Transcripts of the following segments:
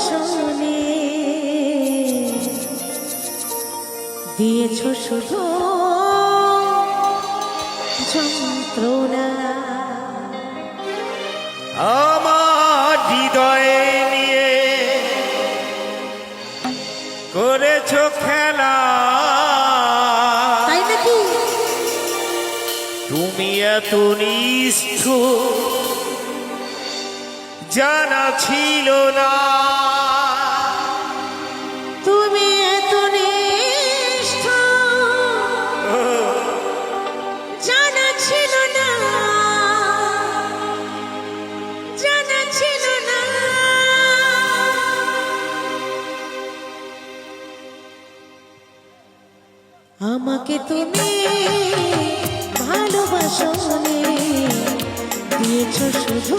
ভালোবাসনে দিয়েছ শুধু যন্ত্রণা। আমার হৃদয়ে নিয়ে করেছ খেলা। তাই নাকি? তুমি এত নিষ্ঠ জানা ছিল না। তুমি এত নিষ্ঠ। জানা ছিল না। জানা ছিল না। আমাকে তুমি ভালোবাসনে, দিয়েছ শুধু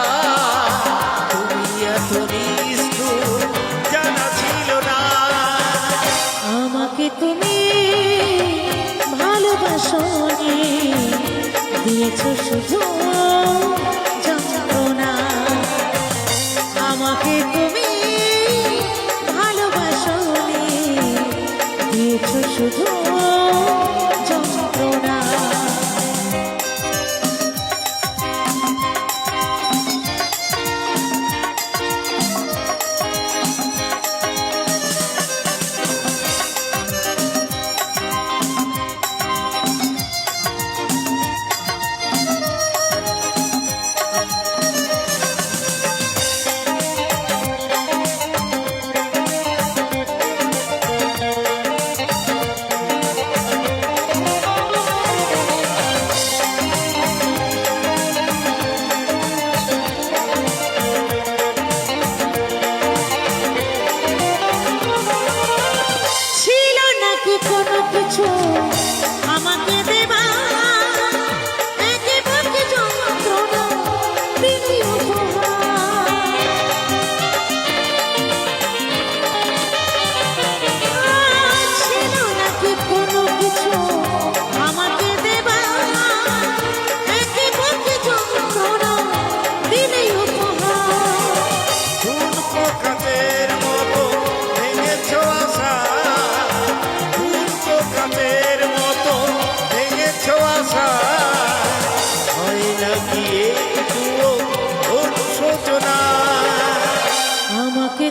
দিয়েছ শুধু যন্ত্রণা। আমাকে তুমি ভালোবাসো দিয়েছ শুধু নাকি কোনো কিছু?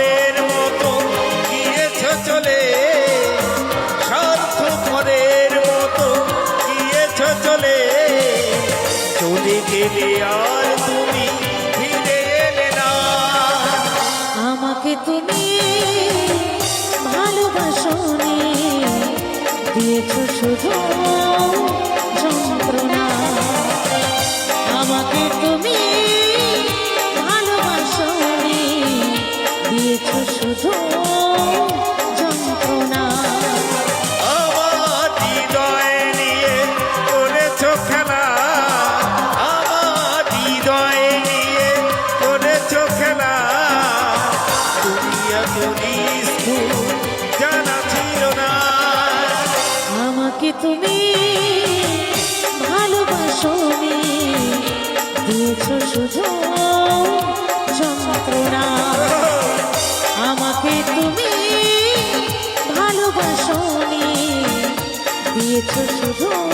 স্বার্থপরের মতো গিয়েছ চলে, স্বার্থপরের মতো গিয়েছ চলে। চলে গেলে আর তুমি ফিরে এলে না। আমাকে তুমি ভালোবাসনি, দিয়েছ শুধু তুমি ভালোবাসো দিয়েছ শুধু যন্ত্রণা। আমাকে তুমি ভালোবাসো দিয়েছ শুধু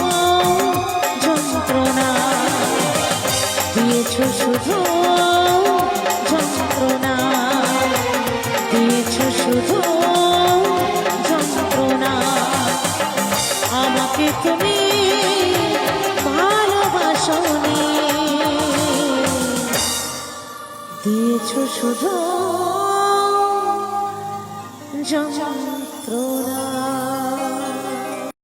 কিছু শুধু যন্ত্রণা।